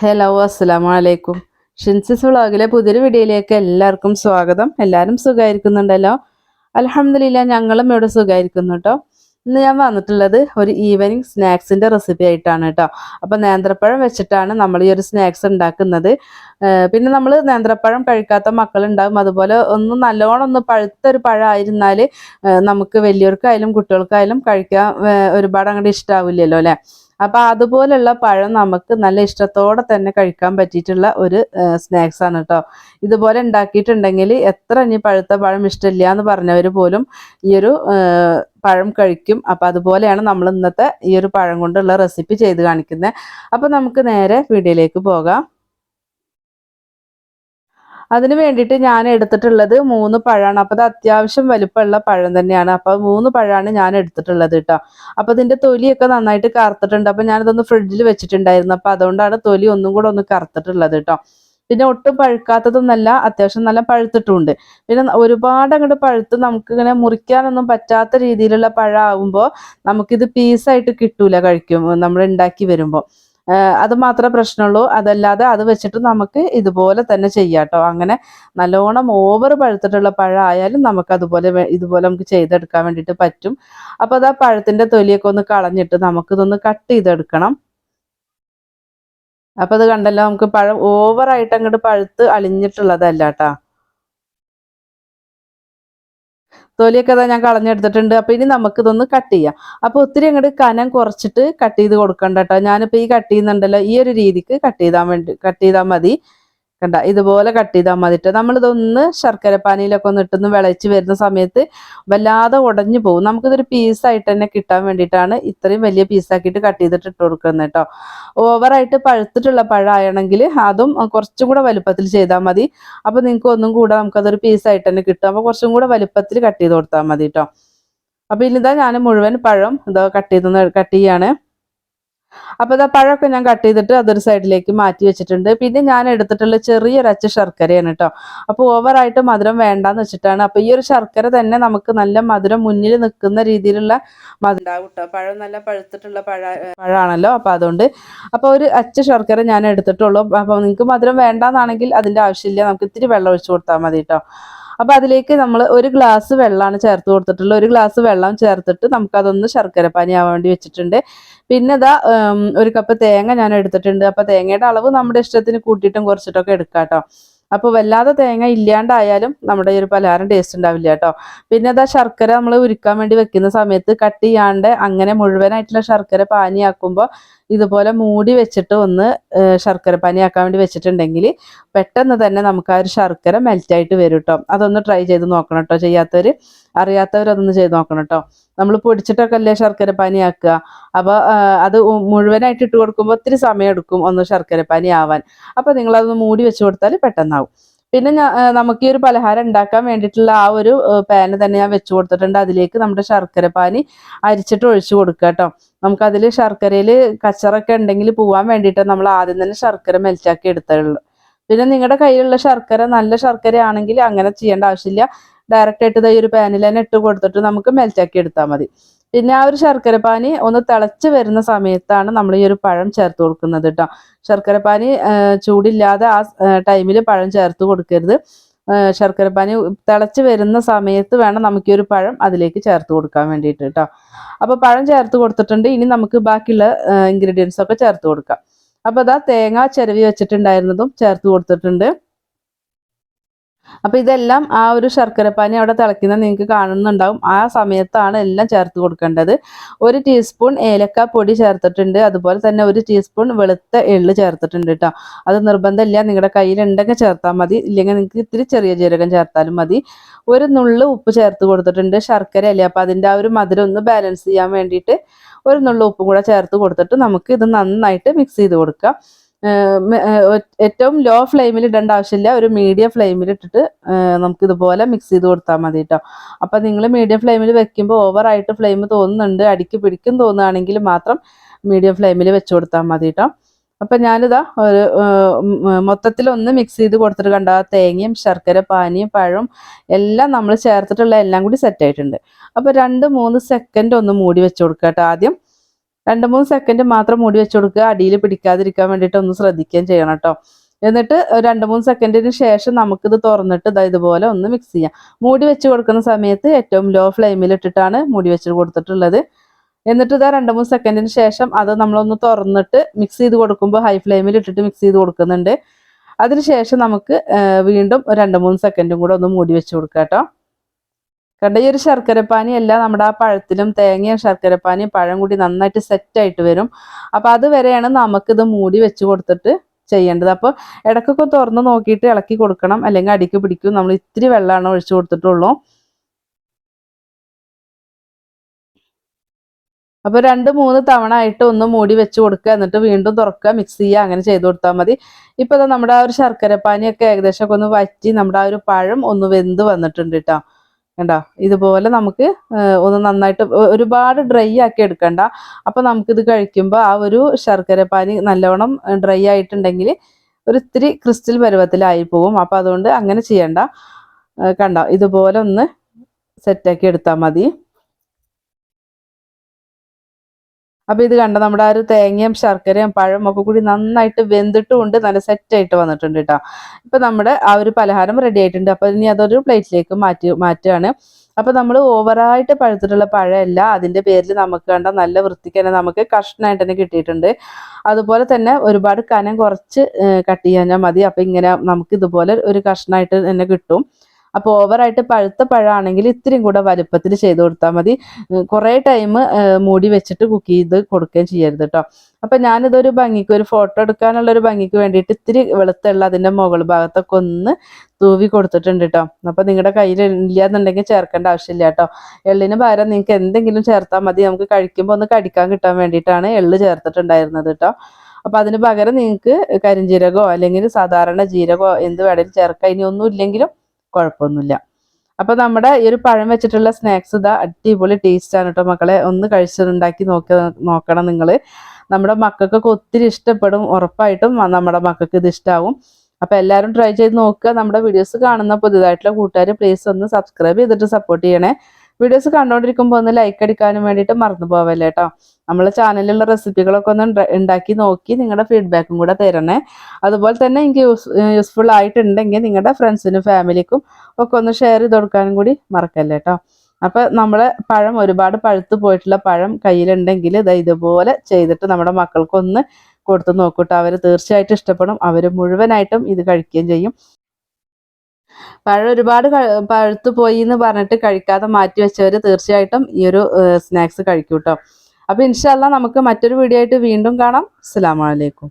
Hello അസ്സാം വലൈക്കും ഷിൻസിസ് വ്ളോഗിലെ പുതിയൊരു വീഡിയോയിലേക്ക് എല്ലാവർക്കും സ്വാഗതം. എല്ലാവരും സുഖമായിരിക്കുന്നുണ്ടല്ലോ അലഹമില്ല ഞങ്ങളും ഇവിടെ സുഖമായിരിക്കുന്നു കേട്ടോ ഇന്ന് ഞാൻ വന്നിട്ടുള്ളത് ഒരു ഈവനിങ് സ്നാക്സിന്റെ റെസിപ്പി ആയിട്ടാണ് കേട്ടോ അപ്പോൾ നേന്ത്രപ്പഴം വെച്ചിട്ടാണ് നമ്മൾ ഈ ഒരു സ്നാക്സ് ഉണ്ടാക്കുന്നത്. പിന്നെ നമ്മൾ നേന്ത്രപ്പഴം കഴിക്കാത്ത മക്കളുണ്ടാകും അതുപോലെ ഒന്ന് നല്ലോണം ഒന്ന് പഴുത്തൊരു പഴമായിരുന്നാൽ നമുക്ക് വലിയവർക്കായാലും കുട്ടികൾക്കായാലും കഴിക്കാൻ ഒരുപാട് അങ്ങോട്ട് ഇഷ്ടാവില്ലല്ലോ അല്ലെ? അപ്പൊ അതുപോലുള്ള പഴം നമുക്ക് നല്ല ഇഷ്ടത്തോടെ തന്നെ കഴിക്കാൻ പറ്റിയിട്ടുള്ള ഒരു സ്നാക്സ് ആണ് കേട്ടോ ഇതുപോലെ ഉണ്ടാക്കിയിട്ടുണ്ടെങ്കിൽ എത്ര ഇനി പഴുത്ത പഴം ഇഷ്ടമില്ല എന്ന് പറഞ്ഞവർ പോലും ഈ ഒരു പഴം കഴിക്കും. അപ്പൊ അതുപോലെയാണ് നമ്മൾ ഇന്നത്തെ ഈ ഒരു പഴം കൊണ്ടുള്ള റെസിപ്പി ചെയ്ത് കാണിക്കുന്നത്. അപ്പൊ നമുക്ക് നേരെ വീഡിയോയിലേക്ക് പോകാം. അതിന് വേണ്ടിയിട്ട് ഞാൻ എടുത്തിട്ടുള്ളത് മൂന്ന് പഴമാണ് അപ്പോൾ അത് അത്യാവശ്യം വലുപ്പമുള്ള പഴം തന്നെയാണ്. അപ്പോൾ മൂന്ന് പഴമാണ് ഞാൻ എടുത്തിട്ടുള്ളത് കേട്ടോ. അപ്പോൾ ഇതിന്റെ തൊലിയൊക്കെ നന്നായിട്ട് കറുത്തിട്ടുണ്ട്. അപ്പോൾ ഞാനിതൊന്ന് ഫ്രിഡ്ജിൽ വെച്ചിട്ടുണ്ടായിരുന്നു. അപ്പോൾ അതുകൊണ്ടാണ് തൊലി ഒന്നും കൂടെ ഒന്ന് കറുത്തിട്ടുള്ളത് കേട്ടോ. പിന്നെ ഒട്ടും പഴുക്കാത്തതൊന്നല്ല അത്യാവശ്യം നല്ല പഴുത്തിട്ടുമുണ്ട് പിന്നെ ഒരുപാട് അങ്ങോട്ട് പഴുത്ത് നമുക്കിങ്ങനെ മുറിക്കാനൊന്നും പറ്റാത്ത രീതിയിലുള്ള പഴമാകുമ്പോൾ നമുക്കിത് പീസായിട്ട് കിട്ടൂല കഴിക്കും നമ്മൾ ഉണ്ടാക്കി വരുമ്പോൾ അത് മാത്രമേ പ്രശ്നമുള്ളൂ. അതല്ലാതെ അത് വെച്ചിട്ട് നമുക്ക് ഇതുപോലെ തന്നെ ചെയ്യാം കേട്ടോ അങ്ങനെ നല്ലോണം ഓവർ പഴുത്തിട്ടുള്ള പഴമായാലും നമുക്ക് അതുപോലെ ഇതുപോലെ നമുക്ക് ചെയ്തെടുക്കാൻ വേണ്ടിയിട്ട് പറ്റും. അപ്പോൾ അത് ആ പഴത്തിന്റെ തൊലിയൊക്കെ ഒന്ന് കളഞ്ഞിട്ട് നമുക്കിതൊന്ന് കട്ട് ചെയ്തെടുക്കണം. അപ്പോൾ അത് കണ്ടല്ലോ നമുക്ക് പഴം ഓവറായിട്ട് അങ്ങോട്ട് പഴുത്ത് അളിഞ്ഞിട്ടുള്ളതല്ല കേട്ടോ തൊലിയൊക്കെ അതാ ഞാൻ കളഞ്ഞെടുത്തിട്ടുണ്ട്. അപ്പോൾ ഇനി നമുക്കിതൊന്ന് കട്ട് ചെയ്യാം. അപ്പോൾ ഒത്തിരി അങ്ങോട്ട് കനം കുറച്ചിട്ട് കട്ട് ചെയ്ത് കൊടുക്കണ്ട കേട്ടോ ഞാനിപ്പോൾ ഈ കട്ട് ചെയ്യുന്നുണ്ടല്ലോ ഈ ഒരു രീതിക്ക് കട്ട് ചെയ്താൽ വേണ്ടി കട്ട് ചെയ്താൽ മതി. കണ്ട ഇതുപോലെ കട്ട് ചെയ്താൽ മതിട്ട് നമ്മളിതൊന്ന് ശർക്കര പാനിയിലൊക്കെ ഒന്ന് ഇട്ടൊന്ന് വിളയിച്ച് വരുന്ന സമയത്ത് വല്ലാതെ ഉടഞ്ഞു പോകും. നമുക്കിതൊരു പീസായിട്ട് തന്നെ കിട്ടാൻ വേണ്ടിയിട്ടാണ് ഇത്രയും വലിയ പീസാക്കിയിട്ട് കട്ട് ചെയ്തിട്ട് ഇട്ട് കൊടുക്കുന്നത് കേട്ടോ ഓവറായിട്ട് പഴുത്തിട്ടുള്ള പഴമാണെങ്കിൽ അതും കുറച്ചും കൂടെ വലുപ്പത്തിൽ ചെയ്താൽ മതി. അപ്പോൾ നിങ്ങൾക്ക് ഒന്നും കൂടെ നമുക്കതൊരു പീസായിട്ട് തന്നെ കിട്ടും. അപ്പോൾ കുറച്ചും കൂടെ വലുപ്പത്തിൽ കട്ട് ചെയ്ത് കൊടുത്താൽ മതി കേട്ടോ അപ്പോൾ ഇനിതാ ഞാൻ മുഴുവൻ പഴം ഇതാ കട്ട് ചെയ്ത് കട്ട് ചെയ്യാണ്. അപ്പോൾ ഇതാ പഴമൊക്കെ ഞാൻ കട്ട് ചെയ്തിട്ട് അതൊരു സൈഡിലേക്ക് മാറ്റി വെച്ചിട്ടുണ്ട്. പിന്നെ ഞാൻ എടുത്തിട്ടുള്ള ചെറിയൊരച്ച ശർക്കരയാണ് കേട്ടോ അപ്പോൾ ഓവറായിട്ട് മധുരം വേണ്ടാന്ന് വെച്ചിട്ടാണ്. അപ്പോൾ ഈ ഒരു ശർക്കര തന്നെ നമുക്ക് നല്ല മധുരം മുന്നിൽ നിൽക്കുന്ന രീതിയിലുള്ള മധുരം ഉണ്ടാവും കേട്ടോ പഴം നല്ല പഴുത്തിട്ടുള്ള പഴ പഴമാണല്ലോ അപ്പോൾ അതുകൊണ്ട് അപ്പോൾ ഒരു അച്ച ശർക്കര ഞാൻ എടുത്തിട്ടുള്ളൂ. അപ്പോൾ നിങ്ങൾക്ക് മധുരം വേണ്ടാന്നാണെങ്കിൽ അതിന്റെ ആവശ്യമില്ല. നമുക്ക് ഇത്തിരി വെള്ളം ഒഴിച്ചു കൊടുത്താൽ മതി കേട്ടോ അപ്പോൾ അതിലേക്ക് നമ്മൾ ഒരു ഗ്ലാസ് വെള്ളമാണ് ചേർത്ത് കൊടുത്തിട്ടുള്ളത്. ഒരു ഗ്ലാസ് വെള്ളം ചേർത്തിട്ട് നമുക്കതൊന്ന് ശർക്കര പാനി ആവാൻ വേണ്ടി വെച്ചിട്ടുണ്ട്. പിന്നെ ഇതാ ഒരു കപ്പ് തേങ്ങ ഞാൻ എടുത്തിട്ടുണ്ട്. അപ്പോൾ തേങ്ങയുടെ അളവ് നമ്മുടെ ഇഷ്ടത്തിന് കൂട്ടിയിട്ടും കുറച്ചിട്ടൊക്കെ എടുക്കാം കേട്ടോ അപ്പോൾ വല്ലാതെ തേങ്ങ ഇല്ലാണ്ടായാലും നമ്മുടെ ഈ ഒരു പലഹാരം ടേസ്റ്റ് ഉണ്ടാവില്ല കേട്ടോ. പിന്നെ അതാ ശർക്കര നമ്മൾ ഉരുക്കാൻ വേണ്ടി വെക്കുന്ന സമയത്ത് കട്ട് ചെയ്യാണ്ട് അങ്ങനെ മുഴുവനായിട്ടുള്ള ശർക്കര പാനിയാക്കുമ്പോൾ ഇതുപോലെ മൂടി വെച്ചിട്ട് ഒന്ന് ശർക്കര പാനിയാക്കാൻ വേണ്ടി വെച്ചിട്ടുണ്ടെങ്കിൽ പെട്ടെന്ന് തന്നെ നമുക്ക് ആ ഒരു ശർക്കര മെൽറ്റായിട്ട് വരും കേട്ടോ. അതൊന്ന് ട്രൈ ചെയ്ത് നോക്കണം കേട്ടോ. ചെയ്യാത്തവർ അറിയാത്തവരതൊന്ന് ചെയ്ത് നോക്കണം കേട്ടോ. നമ്മൾ പൊടിച്ചിട്ടൊക്കെ അല്ലേ ശർക്കര പാനിയാക്കുക. അപ്പോൾ അത് മുഴുവനായിട്ട് ഇട്ട് കൊടുക്കുമ്പോൾ ഒത്തിരി സമയം എടുക്കും ഒന്ന് ശർക്കര പാനി ആവാൻ അപ്പോൾ നിങ്ങളതൊന്ന് മൂടി വെച്ച് കൊടുത്താൽ പെട്ടെന്നാവും. പിന്നെ നമുക്ക് ഈ ഒരു പലഹാരം ഉണ്ടാക്കാൻ വേണ്ടിയിട്ടുള്ള ആ ഒരു പാന് തന്നെ ഞാൻ വെച്ച് കൊടുത്തിട്ടുണ്ട്. അതിലേക്ക് നമ്മുടെ ശർക്കര പാനി അരിച്ചിട്ട് ഒഴിച്ചു കൊടുക്കുക കേട്ടോ. നമുക്കതിൽ ശർക്കരയിൽ കച്ചറൊക്കെ ഉണ്ടെങ്കിൽ പോവാൻ വേണ്ടിയിട്ട് നമ്മൾ ആദ്യം തന്നെ ശർക്കര മെൽറ്റാക്കി എടുത്തുള്ളൂ. പിന്നെ നിങ്ങളുടെ കയ്യിലുള്ള ശർക്കര നല്ല ശർക്കര ആണെങ്കിൽ അങ്ങനെ ചെയ്യേണ്ട ആവശ്യമില്ല. ഡയറക്റ്റ് ആയിട്ട് ഈ ഒരു പാനിൽ തന്നെ ഇട്ട് കൊടുത്തിട്ട് നമുക്ക് മെൽറ്റാക്കി എടുത്താൽ മതി. പിന്നെ ആ ഒരു ശർക്കര പാനി ഒന്ന് തിളച്ച് വരുന്ന സമയത്താണ് നമ്മൾ ഈ ഒരു പഴം ചേർത്ത് കൊടുക്കുന്നത് കേട്ടോ ശർക്കര പാനി ചൂടില്ലാതെ ആ ടൈമിൽ പഴം ചേർത്ത് കൊടുക്കരുത്. ശർക്കര പാനി തിളച്ച് വരുന്ന സമയത്ത് വേണം നമുക്ക് ഈ ഒരു പഴം അതിലേക്ക് ചേർത്ത് കൊടുക്കാൻ വേണ്ടിയിട്ട് കേട്ടോ അപ്പോൾ പഴം ചേർത്ത് കൊടുത്തിട്ടുണ്ട്. ഇനി നമുക്ക് ബാക്കിയുള്ള ഇൻഗ്രീഡിയൻസ് ഒക്കെ ചേർത്ത് കൊടുക്കാം. അപ്പോൾ അതാ തേങ്ങ ചിരവി വെച്ചിട്ടുണ്ടായിരുന്നതും ചേർത്ത് കൊടുത്തിട്ടുണ്ട്. അപ്പോൾ ഇതെല്ലാം ആ ഒരു ശർക്കരപ്പാനി അവിടെ തിളയ്ക്കുന്ന നിങ്ങൾക്ക് കാണുന്നുണ്ടാവും. ആ സമയത്താണ് എല്ലാം ചേർത്ത് കൊടുക്കേണ്ടത്. ഒരു ടീസ്പൂൺ ഏലക്ക പൊടി ചേർത്തിട്ടുണ്ട്. അതുപോലെ തന്നെ ഒരു ടീസ്പൂൺ വെളുത്ത എള്ള് ചേർത്തിട്ടുണ്ട് കേട്ടോ അത് നിർബന്ധമില്ല. നിങ്ങളുടെ കയ്യിലുണ്ടെങ്കിൽ ചേർത്താൽ മതി. ഇല്ലെങ്കിൽ നിങ്ങൾക്ക് ഇത്തിരി ചെറിയ ജീരകം ചേർത്താലും മതി. ഒരു നുള്ളു ഉപ്പ് ചേർത്ത് കൊടുത്തിട്ടുണ്ട് ശർക്കര അല്ലേ? അപ്പോൾ അതിന്റെ ആ ഒരു മധുരം ഒന്ന് ബാലൻസ് ചെയ്യാൻ വേണ്ടിയിട്ട് ഒരു നുള്ളു ഉപ്പും കൂടെ ചേർത്ത് കൊടുത്തിട്ട് നമുക്ക് ഇത് നന്നായിട്ട് മിക്സ് ചെയ്ത് കൊടുക്കാം. ഏറ്റവും ലോ ഫ്ലെയിമിൽ ഇടേണ്ട ആവശ്യമില്ല. ഒരു മീഡിയം ഫ്ലെയിമിൽ ഇട്ടിട്ട് നമുക്ക് ഇതുപോലെ മിക്സ് ചെയ്ത് കൊടുത്താൽ മതി കേട്ടോ അപ്പം നിങ്ങൾ മീഡിയം ഫ്ലെയിമിൽ വെക്കുമ്പോൾ ഓവറായിട്ട് ഫ്ലെയിം തോന്നുന്നുണ്ട് അടിക്ക് പിടിക്കും തോന്നുകയാണെങ്കിൽ മാത്രം മീഡിയം ഫ്ലെയിമിൽ വെച്ച് കൊടുത്താൽ മതി കേട്ടോ അപ്പം ഞാനിതാ ഒരു മൊത്തത്തിൽ ഒന്ന് മിക്സ് ചെയ്ത് കൊടുത്തിട്ട് കണ്ട? തേങ്ങയും ശർക്കര പാനിയും പഴവും എല്ലാം നമ്മൾ ചേർത്തിട്ടുള്ള എല്ലാം കൂടി സെറ്റ് ആയിട്ടുണ്ട്. അപ്പോൾ രണ്ട് മൂന്ന് സെക്കൻഡ് ഒന്ന് മൂടി വെച്ച് കൊടുക്കുക കേട്ടോ ആദ്യം. രണ്ട് മൂന്ന് സെക്കൻഡ് മാത്രം മൂടി വെച്ച് കൊടുക്കുക അടിയിൽ പിടിക്കാതിരിക്കാൻ വേണ്ടിയിട്ട് ഒന്ന് ശ്രദ്ധിക്കുകയും ചെയ്യണം കേട്ടോ. എന്നിട്ട് രണ്ട് മൂന്ന് സെക്കൻഡിന് ശേഷം നമുക്കിത് തുറന്നിട്ട് ഇതാ ഇതുപോലെ ഒന്ന് മിക്സ് ചെയ്യാം. മൂടി വെച്ച് കൊടുക്കുന്ന സമയത്ത് ഏറ്റവും ലോ ഫ്ലെയിമിൽ ഇട്ടിട്ടാണ് മൂടി വെച്ച് കൊടുത്തിട്ടുള്ളത്. എന്നിട്ട് ഇതാ രണ്ട് മൂന്ന് സെക്കൻഡിന് ശേഷം അത് നമ്മളൊന്ന് തുറന്നിട്ട് മിക്സ് ചെയ്ത് കൊടുക്കുമ്പോൾ ഹൈ ഫ്ലെയിമിൽ ഇട്ടിട്ട് മിക്സ് ചെയ്ത് കൊടുക്കുന്നുണ്ട്. അതിനുശേഷം നമുക്ക് വീണ്ടും രണ്ട് മൂന്ന് സെക്കൻഡും കൂടെ ഒന്ന് മൂടി വെച്ച് കൊടുക്കാം കേട്ടോ. കണ്ട ഈ ഒരു ശർക്കരപ്പാനി എല്ലാം നമ്മുടെ ആ പഴത്തിലും തേങ്ങയും ശർക്കരപ്പാനിയും പഴം കൂടി നന്നായിട്ട് സെറ്റായിട്ട് വരും. അപ്പോൾ അതുവരെയാണ് നമുക്കിത് മൂടി വെച്ച് കൊടുത്തിട്ട് ചെയ്യേണ്ടത്. അപ്പോൾ ഇടയ്ക്കൊക്കെ തുറന്ന് നോക്കിയിട്ട് ഇളക്കി കൊടുക്കണം അല്ലെങ്കിൽ അടിക്ക് പിടിക്കും. നമ്മൾ ഇത്തിരി വെള്ളമാണ് ഒഴിച്ചു കൊടുത്തിട്ടുള്ളൂ. അപ്പോൾ രണ്ട് മൂന്ന് തവണ ആയിട്ട് ഒന്ന് മൂടി വെച്ച് കൊടുക്കുക എന്നിട്ട് വീണ്ടും തുറക്കുക മിക്സ് ചെയ്യുക അങ്ങനെ ചെയ്ത് കൊടുത്താൽ മതി. ഇപ്പോൾ നമ്മുടെ ആ ഒരു ശർക്കരപ്പാനിയൊക്കെ ഏകദേശം ഒക്കെ ഒന്ന് വറ്റി നമ്മുടെ ആ ഒരു പഴം ഒന്ന് വെന്ത് വന്നിട്ടുണ്ട് കേട്ടോ. കണ്ടോ? ഇതുപോലെ നമുക്ക് ഒന്ന് നന്നായിട്ട് ഒരുപാട് ഡ്രൈ ആക്കി എടുക്കണ്ട. അപ്പം നമുക്കിത് കഴിക്കുമ്പോൾ ആ ഒരു ശർക്കര പാനി നല്ലോണം ഡ്രൈ ആയിട്ടുണ്ടെങ്കിൽ ഒരു ഇത്തിരി ക്രിസ്റ്റൽ പരുവത്തിലായി പോവും. അപ്പം അതുകൊണ്ട് അങ്ങനെ ചെയ്യണ്ട. കണ്ടോ? ഇതുപോലെ ഒന്ന് സെറ്റാക്കി എടുത്താൽ മതി. അപ്പോൾ ഇത് കണ്ട നമ്മുടെ ആ ഒരു തേങ്ങയും ശർക്കരയും പഴം ഒക്കെ കൂടി നന്നായിട്ട് വെന്തിട്ടുമുണ്ട്. നല്ല സെറ്റായിട്ട് വന്നിട്ടുണ്ട് കേട്ടോ ഇപ്പൊ നമ്മുടെ ആ ഒരു പലഹാരം റെഡി ആയിട്ടുണ്ട്. അപ്പോൾ ഇനി അതൊരു പ്ലേറ്റിലേക്ക് മാറ്റി മാറ്റുകയാണ്. അപ്പോൾ നമ്മൾ ഓവറായിട്ട് പഴുത്തിട്ടുള്ള പഴമല്ല അതിന്റെ പേരിൽ നമുക്ക് കണ്ട നല്ല വൃത്തിക്ക് തന്നെ നമുക്ക് കഷ്ണമായിട്ട് തന്നെ കിട്ടിയിട്ടുണ്ട്. അതുപോലെ തന്നെ ഒരുപാട് കനം കുറച്ച് കട്ട് ചെയ്യാൻ മതി. അപ്പോൾ ഇങ്ങനെ നമുക്ക് ഇതുപോലെ ഒരു കഷ്ണമായിട്ട് തന്നെ കിട്ടും. അപ്പോൾ ഓവറായിട്ട് പഴുത്ത പഴമാണെങ്കിൽ ഇത്തിരിയും കൂടെ വലുപ്പത്തിൽ ചെയ്ത് കൊടുത്താൽ മതി. കുറേ ടൈം മൂടി വെച്ചിട്ട് കുക്ക് ചെയ്ത് കൊടുക്കുകയും ചെയ്യരുത് കേട്ടോ അപ്പം ഞാനിതൊരു ഭംഗിക്ക് ഒരു ഫോട്ടോ എടുക്കാനുള്ള ഒരു ഭംഗിക്ക് വേണ്ടിയിട്ട് ഇത്തിരി വെളുത്തുള്ള അതിന്റെ മുകൾ ഭാഗത്തൊക്കെ ഒന്ന് തൂവി കൊടുത്തിട്ടുണ്ട് കേട്ടോ അപ്പോൾ നിങ്ങളുടെ കയ്യിൽ ഇല്ലാന്നുണ്ടെങ്കിൽ ചേർക്കേണ്ട ആവശ്യമില്ല കേട്ടോ എള്ളിന് പകരം നിങ്ങൾക്ക് എന്തെങ്കിലും ചേർത്താൽ മതി. നമുക്ക് കഴിക്കുമ്പോൾ ഒന്ന് കടിക്കാൻ കിട്ടാൻ വേണ്ടിയിട്ടാണ് എള്ള് ചേർത്തിട്ടുണ്ടായിരുന്നത് കേട്ടോ അപ്പം അതിന് പകരം നിങ്ങൾക്ക് കരിഞ്ജീരകോ അല്ലെങ്കിൽ സാധാരണ ജീരകോ എന്ത് വേണേലും ചേർക്കാം. ഇനി ഒന്നും ഇല്ലെങ്കിലും കുഴപ്പമൊന്നുമില്ല. അപ്പോൾ നമ്മുടെ ഈ ഒരു പഴം വെച്ചിട്ടുള്ള സ്നാക്സ് ഇതാ അടിപൊളി ടേസ്റ്റ് ആണ് കേട്ടോ മക്കളെ. ഒന്ന് കഴിച്ചിട്ടുണ്ടാക്കി നോക്കി നോക്കണം നിങ്ങൾ നമ്മുടെ മക്കൾക്കൊക്കെ ഒത്തിരി ഇഷ്ടപ്പെടും ഉറപ്പായിട്ടും നമ്മുടെ മക്കൾക്ക് ഇത് ഇഷ്ടാവും. അപ്പോൾ എല്ലാവരും ട്രൈ ചെയ്ത് നോക്കുക. നമ്മുടെ വീഡിയോസ് കാണുന്ന പുതുതായിട്ടുള്ള കൂട്ടുകാർ പ്ലീസ് ഒന്ന് സബ്സ്ക്രൈബ് ചെയ്തിട്ട് സപ്പോർട്ട് ചെയ്യണേ. വീഡിയോസ് കണ്ടുകൊണ്ടിരിക്കുമ്പോൾ ഒന്ന് ലൈക്ക് അടിക്കാനും വേണ്ടിയിട്ട് മറന്നു പോവല്ലേ കേട്ടോ നമ്മളെ ചാനലിലുള്ള റെസിപ്പികളൊക്കെ ഒന്ന് ഉണ്ടാക്കി നോക്കി നിങ്ങളുടെ ഫീഡ്ബാക്കും കൂടെ തരണേ. അതുപോലെ തന്നെ എനിക്ക് യൂസ് യൂസ്ഫുൾ ആയിട്ടുണ്ടെങ്കിൽ നിങ്ങളുടെ ഫ്രണ്ട്സിനും ഫാമിലിക്കും ഒക്കെ ഒന്ന് ഷെയർ ചെയ്ത് കൊടുക്കാനും കൂടി മറക്കല്ലേ കേട്ടോ അപ്പോൾ നമ്മളെ പഴം ഒരുപാട് പഴുത്ത് പോയിട്ടുള്ള പഴം കയ്യിലുണ്ടെങ്കിൽ ഇത് ഇതുപോലെ ചെയ്തിട്ട് നമ്മുടെ മക്കൾക്കൊന്ന് കൊടുത്ത് നോക്കൂട്ടോ. അവർ തീർച്ചയായിട്ടും ഇഷ്ടപ്പെടും. അവർ മുഴുവനായിട്ടും ഇത് കഴിക്കുകയും ചെയ്യും. പഴം ഒരുപാട് പഴുത്ത് പോയി എന്ന് പറഞ്ഞിട്ട് കഴിക്കാതെ മാറ്റി വെച്ചവർ തീർച്ചയായിട്ടും ഈ ഒരു സ്നാക്സ് കഴിക്കൂട്ടോ. അപ്പോൾ ഇൻഷാല്ല നമുക്ക് മറ്റൊരു വീഡിയോ ആയിട്ട് വീണ്ടും കാണാം. അസ്സലാമു അലൈക്കും.